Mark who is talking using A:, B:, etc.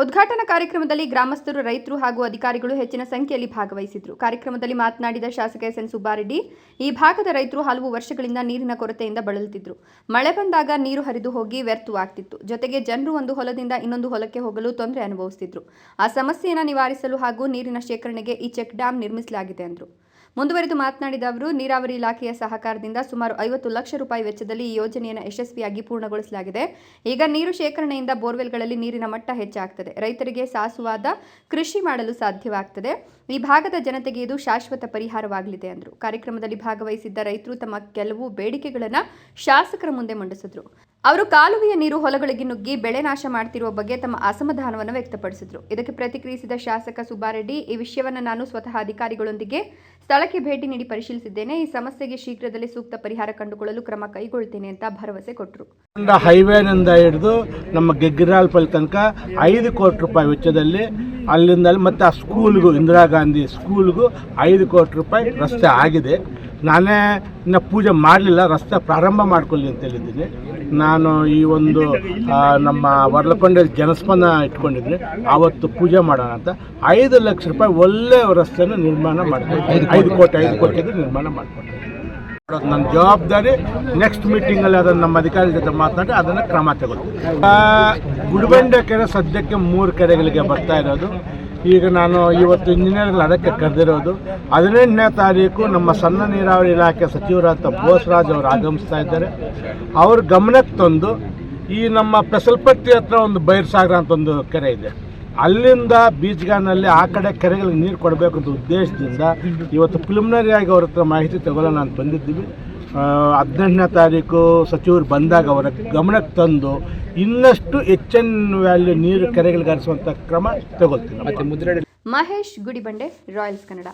A: ಉದ್ಘಾಟನಾ ಕಾರ್ಯಕ್ರಮದಲ್ಲಿ ಗ್ರಾಮಸ್ಥರು, ರೈತರು ಹಾಗೂ ಅಧಿಕಾರಿಗಳು ಹೆಚ್ಚಿನ ಸಂಖ್ಯೆಯಲ್ಲಿ ಭಾಗವಹಿಸಿದ್ರು. ಕಾರ್ಯಕ್ರಮದಲ್ಲಿ ಮಾತನಾಡಿದ ಶಾಸಕ ಎಸ್ ಎನ್ ಸುಬ್ಬಾರೆಡ್ಡಿ, ಈ ಭಾಗದ ರೈತರು ಹಲವು ವರ್ಷಗಳಿಂದ ನೀರಿನ ಕೊರತೆಯಿಂದ ಬಳಲುತ್ತಿದ್ರು. ಮಳೆ ಬಂದಾಗ ನೀರು ಹರಿದು ಹೋಗಿ ವ್ಯರ್ಥವಾಗ್ತಿತ್ತು. ಜೊತೆಗೆ ಜನರು ಒಂದು ಹೊಲದಿಂದ ಇನ್ನೊಂದು ಹೊಲಕ್ಕೆ ಹೋಗಲು ತೊಂದರೆ ಅನುಭವಿಸುತ್ತಿದ್ರು ಆ ಸಮಸ್ಯೆಯನ್ನು ನಿವಾರಿಸಲು ಹಾಗೂ ನೀರಿನ ಶೇಖರಣೆಗೆ ಈ ಚೆಕ್ ಡ್ಯಾಂ ನಿರ್ಮಿಸಲಾಗಿದೆ ಎಂದರು ಮುಂದುವರೆದು ಮಾತನಾಡಿದ ಅವರು, ನೀರಾವರಿ ಇಲಾಖೆಯ ಸಹಕಾರದಿಂದ ಸುಮಾರು ಐವತ್ತು ಲಕ್ಷ ರೂಪಾಯಿ ವೆಚ್ಚದಲ್ಲಿ ಈ ಯೋಜನೆಯನ್ನು ಯಶಸ್ವಿಯಾಗಿ ಪೂರ್ಣಗೊಳಿಸಲಾಗಿದೆ. ಈಗ ನೀರು ಶೇಖರಣೆಯಿಂದ ಬೋರ್ವೆಲ್ಗಳಲ್ಲಿ ನೀರಿನ ಮಟ್ಟ ಹೆಚ್ಚಾಗ್ತದೆ. ರೈತರಿಗೆ ಸಾಸುವಾದ ಕೃಷಿ ಮಾಡಲು ಸಾಧ್ಯವಾಗ್ತದೆ. ಈ ಭಾಗದ ಜನತೆಗೆ ಇದು ಶಾಶ್ವತ ಪರಿಹಾರವಾಗಲಿದೆ ಎಂದರು ಕಾರ್ಯಕ್ರಮದಲ್ಲಿ ಭಾಗವಹಿಸಿದ್ದ ರೈತರು ತಮ್ಮ ಕೆಲವು ಬೇಡಿಕೆಗಳನ್ನು ಶಾಸಕರ ಮುಂದೆ ಮಂಡಿಸಿದ್ರು. ಅವರು ಕಾಲುವೆಯ ನೀರು ಹೊಲಗಳಿಗೆ ನುಗ್ಗಿ ಬೆಳೆ ನಾಶ ಮಾಡ್ತಿರುವ ಬಗ್ಗೆ ತಮ್ಮ ಅಸಮಾಧಾನವನ್ನು ವ್ಯಕ್ತಪಡಿಸಿದರು. ಇದಕ್ಕೆ ಪ್ರತಿಕ್ರಿಯಿಸಿದ ಶಾಸಕ ಸುಬ್ಬಾರೆಡ್ಡಿ, ಈ ವಿಷಯವನ್ನು ನಾನು ಸ್ವತಃ ಅಧಿಕಾರಿಗಳೊಂದಿಗೆ ಸ್ಥಳಕ್ಕೆ ಭೇಟಿ ನೀಡಿ ಪರಿಶೀಲಿಸಿದ್ದೇನೆ. ಈ ಸಮಸ್ಯೆಗೆ ಶೀಘ್ರದಲ್ಲೇ ಸೂಕ್ತ ಪರಿಹಾರ ಕಂಡುಕೊಳ್ಳಲು ಕ್ರಮ ಕೈಗೊಳ್ತೇನೆ ಅಂತ ಭರವಸೆ ಕೊಟ್ಟರು.
B: ಹೈವೇನಿಂದ ಹಿಡಿದು ನಮ್ಮ ಗೆಗ್ಗಿರಾಲ್ಪಲ್ ತನಕ ಐದು ಕೋಟಿ ರೂಪಾಯಿ ವೆಚ್ಚದಲ್ಲಿ ಅಲ್ಲಿಂದ ಮತ್ತು ಆ ಸ್ಕೂಲ್ಗೂ ಇಂದಿರಾ ಗಾಂಧಿ ಸ್ಕೂಲ್ಗೂ ಐದು ಕೋಟಿ ರೂಪಾಯಿ ರಸ್ತೆ ಆಗಿದೆ. ನಾನೇ ಇನ್ನು ಪೂಜೆ ಮಾಡಲಿಲ್ಲ ರಸ್ತೆ ಪ್ರಾರಂಭ ಮಾಡ್ಕೊಳ್ಳಿ ಅಂತ ಹೇಳಿದ್ದೀನಿ. ನಾನು ಈ ಒಂದು ನಮ್ಮ ವರ್ಲಕೊಂಡ ಜನಸ್ಪಂದನ ಇಟ್ಕೊಂಡಿದ್ದೀನಿ. ಆವತ್ತು ಪೂಜೆ ಮಾಡೋಣ ಅಂತ. ಐದು ಲಕ್ಷ ರೂಪಾಯಿ ಒಳ್ಳೆ ರಸ್ತೆಯನ್ನು ನಿರ್ಮಾಣ ಮಾಡ್ಕೊಡ್ತೀನಿ ಐದು ಕೋಟಿ ಐದು ಕೋಟಿದು ನಿರ್ಮಾಣ ಮಾಡ್ಕೊಡ್ತೀನಿ ನನ್ನ ಜವಾಬ್ದಾರಿ ನೆಕ್ಸ್ಟ್ ಮೀಟಿಂಗಲ್ಲಿ ಅದನ್ನು ನಮ್ಮ ಅಧಿಕಾರಿ ಜೊತೆ ಮಾತನಾಡಿ ಅದನ್ನು ಕ್ರಮ ತಗೊಳ್ತೀನಿ. ಆ, ಗುಡಿಬಂಡೆ ಕೆರೆ ಸದ್ಯಕ್ಕೆ ಮೂರು ಕೆರೆಗಳಿಗೆ ಬರ್ತಾ ಇರೋದು. ಈಗ ನಾನು ಇವತ್ತು ಇಂಜಿನಿಯರ್ಗಳು ಅದಕ್ಕೆ ಕರೆದಿರೋದು. ಹದಿನೆಂಟನೇ ತಾರೀಕು ನಮ್ಮ ಸಣ್ಣ ನೀರಾವರಿ ಇಲಾಖೆ ಸಚಿವರಾದ ಬೋಸ್ರಾಜ್ ಅವರು ಆಗಮಿಸ್ತಾ ಇದ್ದಾರೆ. ಅವ್ರ ಗಮನಕ್ಕೆ ತಂದು ಈ ನಮ್ಮ ಪೆಸಲ್ಪಟ್ಟಿ ಹತ್ರ ಒಂದು ಬೈರ್ಸಾಗರ ಅಂತ ಒಂದು ಕೆರೆ ಇದೆ. ಅಲ್ಲಿಂದ ಬೀಚ್ಗಾನಲ್ಲಿ ಆ ಕಡೆ ಕೆರೆಗಳಿಗೆ ನೀರು ಕೊಡಬೇಕು ಅಂತ ಉದ್ದೇಶದಿಂದ ಇವತ್ತು ಪ್ರಿಲಿಮಿನರಿ ಆಗಿ ಅವ್ರ ಹತ್ರ ಮಾಹಿತಿ ತಗೊಳ್ಳೋಣ ಅಂತ ಬಂದಿದ್ದೀವಿ. ಹದಿನೆಂಟನೇ ತಾರೀಕು ಸಚಿವರು ಬಂದಾಗ ಅವರ ಗಮನಕ್ಕೆ ತಂದು ಇನ್ನಷ್ಟು ಹೆಚ್ಚಿನ ವ್ಯಾಲ್ಯೂ ನೀರು ಕೆರೆಗಳಿಗೆ ಹರಿಸುವಂಥ ಕ್ರಮ ತಗೊಳ್ತೀನಿ.
A: ಮಹೇಶ್ ಗುಡಿಬಂಡೆ ರಾಯಲ್ಸ್ ಕನ್ನಡ